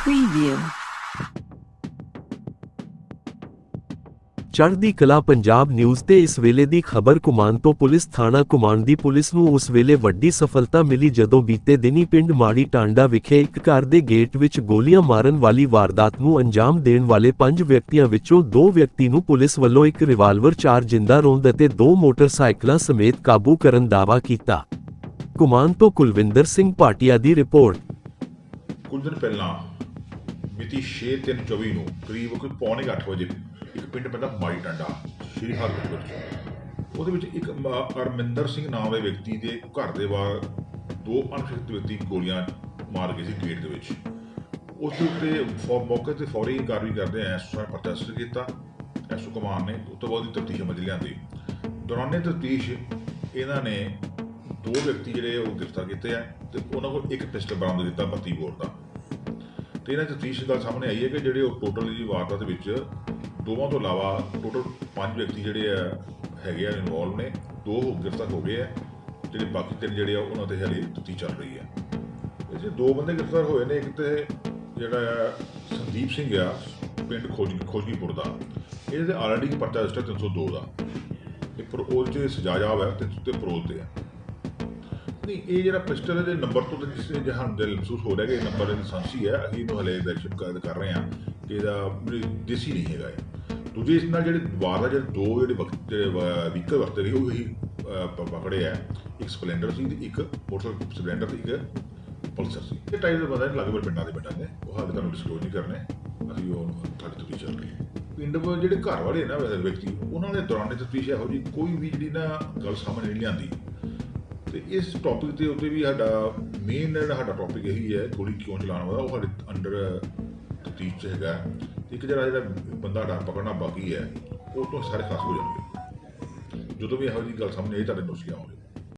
Preview. ਚੜ੍ਹਦੀ ਕਲਾ Punjab news ਤੇ ਇਸ ਵੇਲੇ ਦੀ ਖਬਰ ਕੁਮਾਨ ਤੋਂ ਪੁਲਿਸ ਥਾਣਾ ਕੁਮਾਨ ਦੀ ਪੁਲਿਸ ਨੂੰ ਉਸ ਵੇਲੇ ਵੱਡੀ ਸਫਲਤਾ ਮਿਲੀ ਜਦੋਂ ਬੀਤੇ ਦਿਨੀ ਪਿੰਡ ਮਾੜੀ ਟਾਂਡਾ ਵਿਖੇ ਇੱਕ ਘਰ ਦੇ ਗੇਟ ਵਿੱਚ ਗੋਲੀਆਂ ਮਾਰਨ ਵਾਲੀ ਵਾਰਦਾਤ ਨੂੰ ਅੰਜਾਮ ਦੇਣ ਵਾਲੇ ਪੰਜ ਵਿਅਕਤੀਆਂ ਵਿੱਚੋਂ ਦੋ ਵਿਅਕਤੀ ਨੂੰ ਪੁਲਿਸ ਵੱਲੋਂ ਇੱਕ ਰਿਵਾਲਵਰ ਚਾਰ ਜਿੰਦਾ ਰੋਂਦ ਅਤੇ ਦੋ ਮੋਟਰਸਾਈਕਲਾਂ ਸਮੇਤ ਕਾਬੂ ਕਰਨ ਦਾਵਾ ਕੀਤਾ। ਕੁਮਾਨ ਤੋਂ ਕੁਲਵਿੰਦਰ ਸਿੰਘ ਪਾਟਿਆ ਦੀ ਰਿਪੋਰਟ। ਕੁਝ ਦਿਨ ਮਿਤੀ 6/3/24 ਨੂੰ ਕਰੀਬ ਕੋਈ ਪੌਣੇ ਕੁ ਅੱਠ ਵਜੇ ਇੱਕ ਪਿੰਡ ਪੈਂਦਾ ਮਾੜੀ ਟੰਡਾ, ਸ਼੍ਰੀ ਹਰਗੋਬਿੰਦ ਚ। ਉਹਦੇ ਵਿੱਚ ਇੱਕ ਅਰਮਿੰਦਰ ਸਿੰਘ ਨਾਮ ਦੇ ਵਿਅਕਤੀ ਦੇ ਘਰ ਦੇ ਬਾਹਰ ਦੋ ਅਣਪਛਾਤੇ ਵਿਅਕਤੀ ਗੋਲੀਆਂ ਮਾਰ ਗਏ ਸੀ ਗੇਟ ਦੇ ਵਿੱਚ। ਉਸ ਦੇ ਉੱਤੇ ਫੌ- ਮੌਕੇ ਤੇ ਫੌਰੀ ਕਾਰਵਾਈ ਕਰਦੇ ਐ ਐਸਓ ਸਾਹਿਬ ਪਰਚਾ ਰਜਿਸਟਰ ਕੀਤਾ ਐਸਓ ਕਮਾਨ ਨੇ ਉਸ ਤੋਂ ਬਾਅਦ ਦੀ ਤਫਤੀਸ਼ ਅਮਲ ਲਿਆਂਦੀ। ਦੌਰਾਨੇ ਤਫਤੀਸ਼ ਇਹਨਾਂ ਨੇ ਦੋ ਵਿਅਕਤੀ ਜਿਹੜੇ ਉਹ ਗ੍ਰਿਫਤਾਰ ਕੀਤੇ ਆ ਤੇ ਉਹਨਾਂ ਕੋਲ ਇੱਕ ਪਿਸਟਲ ਬਰਾਮਦ ਕੀਤਾ 32 ਬੋਰ ਦਾ। ਤੇ ਇਹਨਾਂ ਤਫਤੀਸ਼ ਗੱਲ ਸਾਹਮਣੇ ਆਈ ਹੈ ਕਿ ਜਿਹੜੇ ਉਹ ਟੋਟਲ ਜੀ ਵਾਰਦਾਤ ਦੇ ਵਿੱਚ ਦੋਵਾਂ ਤੋਂ ਇਲਾਵਾ ਟੋਟਲ ਪੰਜ ਵਿਅਕਤੀ ਜਿਹੜੇ ਆ, ਹੈਗੇ ਆ ਇਨਵੋਲਵ ਨੇ। ਦੋ ਗ੍ਰਿਫਤਾਰ ਹੋ ਗਏ ਆ, ਜਿਹੜੇ ਬਾਕੀ ਤਿੰਨ ਜਿਹੜੇ ਆ, ਉਹਨਾਂ ਤੇ ਹਲੇ ਤਫਤੀਸ਼ ਚੱਲ ਰਹੀ ਹੈ ਇਹ ਦੋ ਬੰਦੇ ਗ੍ਰਿਫਤਾਰ ਹੋਏ ਨੇ, ਇੱਕ ਤੇ ਜਿਹੜਾ ਆ, ਸੰਦੀਪ ਸਿੰਘ ਆ, ਪਿੰਡ ਖੋਜੀ, ਖੋਜੀਪੁਰ ਦਾ। ਇਹਦੇ ਤੇ ਆਲਰੇਡੀ ਪਰਚਾ ਰਜਿਸਟਰ 302 ਦਾ ਇਹ ਪਰ ਉਹ 'ਚ ਸਜ਼ਾ ਜਾਬ ਹੈ ਤੇ ਤੇ ਪਰੋਲ ਤੇ ਆ। ਨਹੀਂ ਇਹ ਜਿਹੜਾ ਪਿਸਟਲ ਦੇ ਨੰਬਰ ਤੋਂ ਤਾਂ ਜਿਸ ਨੇ ਜਹਾਨ ਦਿਲ ਮਹਿਸੂਸ ਹੋ ਰਿਹਾ ਕਿ ਇਹ ਨੰਬਰ ਲਾਇਸੈਂਸੀ ਹੈ, ਅਸੀਂ ਇਹਨੂੰ ਹਲੇ ਵੈਰੀਫਿਕੇਸ਼ਨ ਕਰ ਕਰ ਰਹੇ ਹਾਂ ਕਿ ਇਹਦਾ ਦੇਸੀ ਨਹੀਂ ਹੈਗਾ ਇਹ। ਦੂਜੇ ਇਸ ਨਾਲ ਜਿਹੜੇ ਵਾਰ ਦਾ ਜਿਹੜੇ ਦੋ ਜਿਹੜੇ ਵਕਤ ਵਹੀਕਲ ਵਰਤੇ ਰਹੇ ਉਹ ਹੀ ਪਕੜੇ ਆ। ਇੱਕ ਸਪਲੈਂਡਰ ਸੀ ਤੇ ਇੱਕ ਮੋਟਰਸਾਈਕਲ ਸਪਲੈਂਡਰ ਤੇ ਇੱਕ ਪਲਸਰ ਸੀ। ਇਹ ਟਾਈਪ ਦੇ ਬੰਦੇ ਨੇ ਲੱਗਭਗ ਪਿੰਡਾਂ ਦੇ ਪਿੰਡਾਂ ਦੇ। ਉਹ ਹਾਲੇ ਤੁਹਾਨੂੰ ਡਿਸਕਲੋਜ਼ ਨਹੀਂ ਕਰਨੇ। ਅਸੀਂ ਉਹ ਤੁਹਾਡੀ ਤਫਤੀਸ਼ ਚੱਲ ਰਹੇ ਹਾਂ। ਪਿੰਡ ਜਿਹੜੇ ਘਰ ਵਾਲੇ ਨਾ ਵੈਸੇ ਵਿਅਕਤੀ, ਉਹਨਾਂ ਦੇ ਦੌਰਾਨ ਤਫਤੀਸ਼ ਇਹੋ ਜੀ ਕੋਈ ਵੀ ਜਿਹੜੀ ਨਾ ਗੱਲ ਸਾਹਮਣੇ ਨਹੀਂ ਲਿਆਂਦੀ ਤੇ ਇਸ ਟੌਪਿਕ ਦੇ ਉੱਤੇ ਵੀ ਸਾਡਾ ਮੇਨ ਜਿਹੜਾ ਸਾਡਾ ਟੌਪਿਕ ਇਹੀ ਹੈ, ਗੋਲੀ ਕਿਉਂ ਚਲਾਉਣ ਵਾਲਾ ਉਹ ਸਾਡੇ ਅੰਡਰ ਤਫਤੀਸ਼ 'ਚ ਹੈਗਾ। ਤੇ ਇੱਕ ਜਿਹੜਾ ਜਿਹੜਾ ਬੰਦਾ ਸਾਡਾ ਪਕੜਨਾ ਬਾਕੀ ਹੈ, ਉਹ ਤੋਂ ਸਾਰੇ ਖਾਸ ਹੋ ਜਾਣਗੇ। ਜਦੋਂ ਵੀ ਇਹੋ ਜਿਹੀ ਗੱਲ ਸਾਹਮਣੇ ਆਈ, ਤੁਹਾਡੇ ਨੋਟਿਸ ਲਿਆਉਂਗੇ